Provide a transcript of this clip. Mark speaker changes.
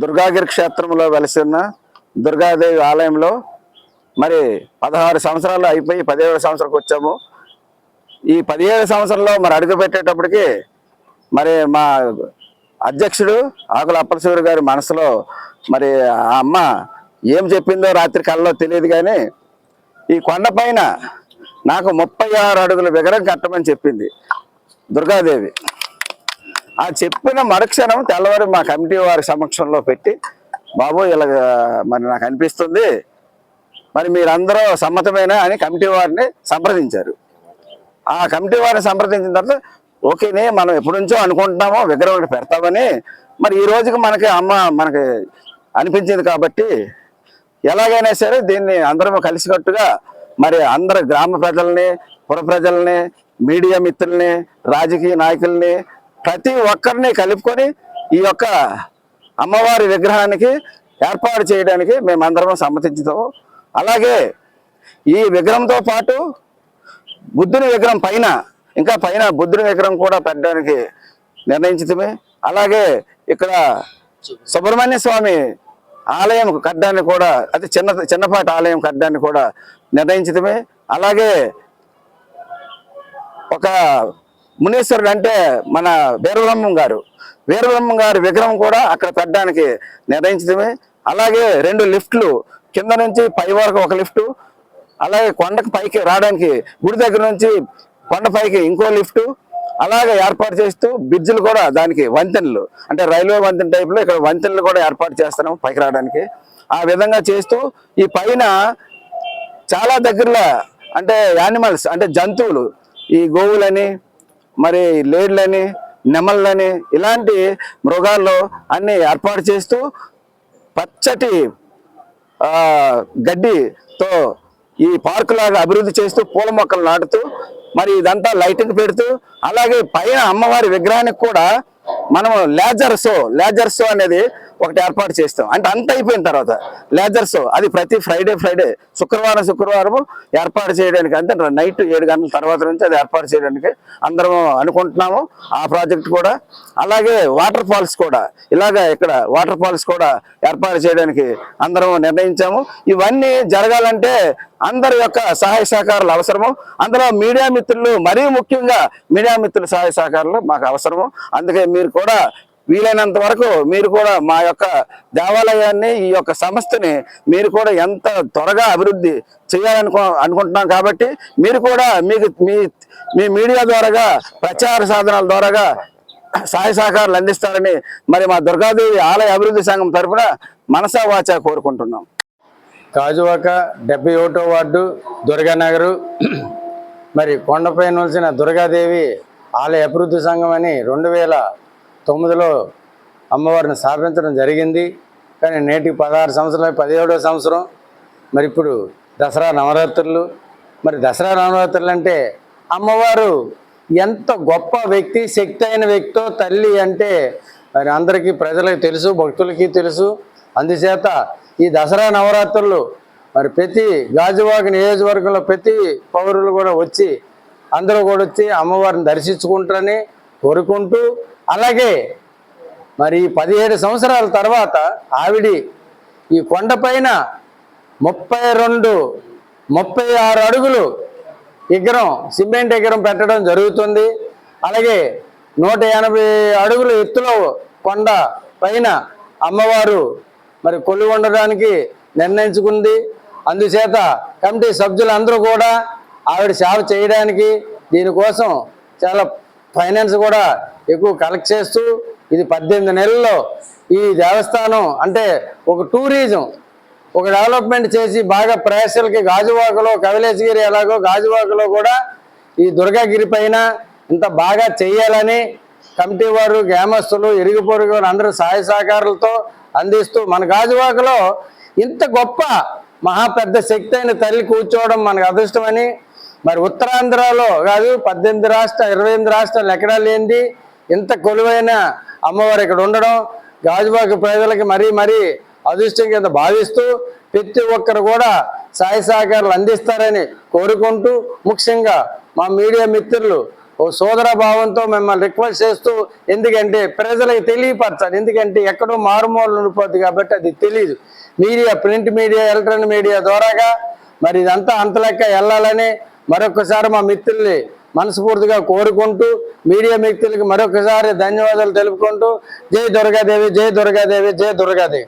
Speaker 1: దుర్గాగిరి క్షేత్రంలో వెలసిన దుర్గాదేవి ఆలయంలో మరి పదహారు సంవత్సరాలు అయిపోయి పదిహేడు సంవత్సరాలకు వచ్చాము. ఈ పదిహేడు సంవత్సరంలో మరి అడుగు పెట్టేటప్పటికి మరి మా అధ్యక్షుడు ఆకుల అప్పలశివుడు గారి మనసులో మరి ఆ అమ్మ ఏం చెప్పిందో రాత్రి కళ్ళలో తెలియదు కానీ ఈ కొండపైన నాకు ముప్పై ఆరు అడుగుల విగ్రహం కట్టమని చెప్పింది దుర్గాదేవి. ఆ చెప్పిన మరుక్షణం తెల్లవారు మా కమిటీ వారి సమక్షంలో పెట్టి బాబు ఇలా మరి నాకు అనిపిస్తుంది. మరి మీరందరూ సమ్మతమైన? అని కమిటీ వారిని సంప్రదించారు. ఆ కమిటీ వారిని సంప్రదించిన తర్వాత ఓకేనే మనం ఎప్పటి నుంచో అనుకుంటున్నామో విగ్రహం ఒకటి పెడతామని. మరి ఈ రోజుకి మనకి అమ్మ మనకి అనిపించింది కాబట్టి ఎలాగైనా సరే దీన్ని అందరం కలిసికట్టుగా మరి అందరు గ్రామ ప్రజల్ని పుర ప్రజల్ని మీడియా మిత్రుల్ని రాజకీయ నాయకుల్ని ప్రతి ఒక్కరిని కలుపుకొని ఈ యొక్క అమ్మవారి విగ్రహానికి ఏర్పాటు చేయడానికి మేమందరం సమ్మతించుతాము. అలాగే ఈ విగ్రహంతో పాటు బుద్ధుని విగ్రహం పైన ఇంకా పైన బుద్ధుని విగ్రహం కూడా పెట్టడానికి నిర్ణయించడమే అలాగే ఇక్కడ సుబ్రహ్మణ్య స్వామి ఆలయం కట్టడానికి కూడా అది చిన్న చిన్నపాటి ఆలయం కట్టడాన్ని కూడా నిర్ణయించడమే అలాగే ఒక మునీశ్వరుడు అంటే మన వీరబ్రహ్మం గారు. వీరబ్రహ్మం గారి విగ్రహం కూడా అక్కడ పెట్టడానికి నిర్ణయించడమే. అలాగే రెండు లిఫ్ట్లు కింద నుంచి పై వరకు ఒక లిఫ్ట్ అలాగే కొండకు పైకి రావడానికి గుడి దగ్గర నుంచి కొండ పైకి ఇంకో లిఫ్ట్ అలాగే ఏర్పాటు చేస్తూ బ్రిడ్జిలు కూడా దానికి వంతెనలు అంటే రైల్వే వంతెన టైప్లో ఇక్కడ వంతెనలు కూడా ఏర్పాటు చేస్తున్నాం పైకి రావడానికి. ఆ విధంగా చేస్తూ ఈ పైన చాలా దగ్గరలో అంటే యానిమల్స్ అంటే జంతువులు ఈ గోవులని మరి లేడ్లని నెమళ్ళని ఇలాంటి మృగాల్లో అన్ని ఏర్పాటు చేస్తూ పచ్చటి గడ్డితో ఈ పార్కు లాగా అభివృద్ధి చేస్తూ పూల మొక్కలు నాటుతూ మరి ఇదంతా లైటింగ్ పెడుతూ అలాగే పైన అమ్మవారి విగ్రహానికి కూడా మనము లేజర్ షో లేజర్ షో అనేది ఒకటి ఏర్పాటు చేస్తాం. అంటే అంత అయిపోయిన తర్వాత లేజర్ షో అది ప్రతి ఫ్రైడే ఫ్రైడే శుక్రవారం శుక్రవారం ఏర్పాటు చేయడానికి అంటే నైట్ ఏడు గంటల తర్వాత నుంచి అది ఏర్పాటు చేయడానికి అందరం అనుకుంటున్నాము. ఆ ప్రాజెక్ట్ కూడా అలాగే వాటర్ ఫాల్స్ కూడా ఇలాగ ఇక్కడ వాటర్ ఫాల్స్ కూడా ఏర్పాటు చేయడానికి అందరం నిర్ణయించాము. ఇవన్నీ జరగాలంటే అందరి యొక్క సహాయ సహకారాలు అవసరము. అందులో మీడియా మిత్రులు మరీ ముఖ్యంగా మీడియా మిత్రుల సహాయ సహకారాలు మాకు అవసరము. అందుకే మీరు కూడా వీలైనంత వరకు మీరు కూడా మా యొక్క దేవాలయాన్ని ఈ యొక్క సంస్థని మీరు కూడా ఎంత త్వరగా అభివృద్ధి చేయాలనుకో అనుకుంటున్నాం కాబట్టి మీరు కూడా మీకు మీ మీ మీడియా ద్వారాగా ప్రచార సాధనాల ద్వారాగా సహాయ సహకారాలు అందిస్తారని మరి మా దుర్గాదేవి ఆలయ అభివృద్ధి సంఘం తరఫున మనసా వాచ కోరుకుంటున్నాం.
Speaker 2: కాజువాక డెబ్బై ఒకటో వార్డు దుర్గానగరు. మరి కొండపై నిలిచిన దుర్గాదేవి ఆలయ అభివృద్ధి సంఘం అని రెండు వేల తొమ్మిదిలో అమ్మవారిని స్థాపించడం జరిగింది. కానీ నేటికి పదహారు సంవత్సరాలు పదిహేడో సంవత్సరం. మరి ఇప్పుడు దసరా నవరాత్రులు. మరి దసరా నవరాత్రులు అంటే అమ్మవారు ఎంత గొప్ప వ్యక్తి శక్తి అయిన వ్యక్తో తల్లి అంటే మరి అందరికీ ప్రజలకు తెలుసు భక్తులకి తెలుసు. అందుచేత ఈ దసరా నవరాత్రులు మరి ప్రతి గాజువాక నియోజకవర్గంలో ప్రతి పౌరులు కూడా వచ్చి అందరూ కూడా వచ్చి అమ్మవారిని దర్శించుకుంటారని కోరుకుంటూ అలాగే మరి పదిహేడు సంవత్సరాల తర్వాత ఆవిడి ఈ కొండపైన ముప్పై రెండు ముప్పై ఆరు అడుగులు విగ్రహం సిమెంట్ విగ్రహం పెట్టడం జరుగుతుంది. అలాగే నూట ఎనభై అడుగులు ఎత్తులో కొండ పైన అమ్మవారు మరి కొలు ఉండడానికి నిర్ణయించుకుంది. అందుచేత కమిటీ సభ్యులందరూ కూడా ఆవిడ సేవ చేయడానికి దీనికోసం చాలా ఫైనాన్స్ కూడా ఎక్కువ కలెక్ట్ చేస్తూ ఇది పద్దెనిమిది నెలల్లో ఈ దేవస్థానం అంటే ఒక టూరిజం ఒక డెవలప్మెంట్ చేసి బాగా ప్రయాసాలకి గాజువాకలో కవిలేశగిరి ఎలాగో గాజువాకలో కూడా ఈ దుర్గాగిరి పైన ఇంత బాగా చేయాలని కమిటీ వారు గ్రామస్తులు ఇరుగు పొరుగు అందరూ సహాయ సహకారాలతో అందిస్తూ మన గాజువాకలో ఇంత గొప్ప మహా పెద్ద శక్తి అయిన తల్లి కూర్చోవడం మనకు అదృష్టమని మరి ఉత్తరాంధ్రలో కాదు పద్దెనిమిది రాష్ట్ర ఇరవై ఎనిమిది రాష్ట్రాలు ఎక్కడా లేనిది ఇంత కొలువైన అమ్మవారు ఇక్కడ ఉండడం గాజువాక ప్రజలకి మరీ మరీ అదృష్టం కింద భావిస్తూ ప్రతి ఒక్కరు కూడా సాయ సహకారాలు అందిస్తారని కోరుకుంటూ ముఖ్యంగా మా మీడియా మిత్రులు ఓ సోదర భావంతో మిమ్మల్ని రిక్వెస్ట్ చేస్తూ ఎందుకంటే ప్రజలకు తెలియపరచాలి. ఎందుకంటే ఎక్కడో మారుమూలు ఉండిపోద్ది కాబట్టి అది తెలియదు media print media electronic media ద్వారాగా మరి ఇదంతా అంతలెక్క వెళ్ళాలని మరొకసారి మా మిత్రుల్ని మనస్ఫూర్తిగా కోరుకుంటూ మీడియా మిత్రులకి మరొకసారి ధన్యవాదాలు తెలుపుకుంటూ జై దుర్గాదేవి జై దుర్గాదేవి జై దుర్గాదేవి.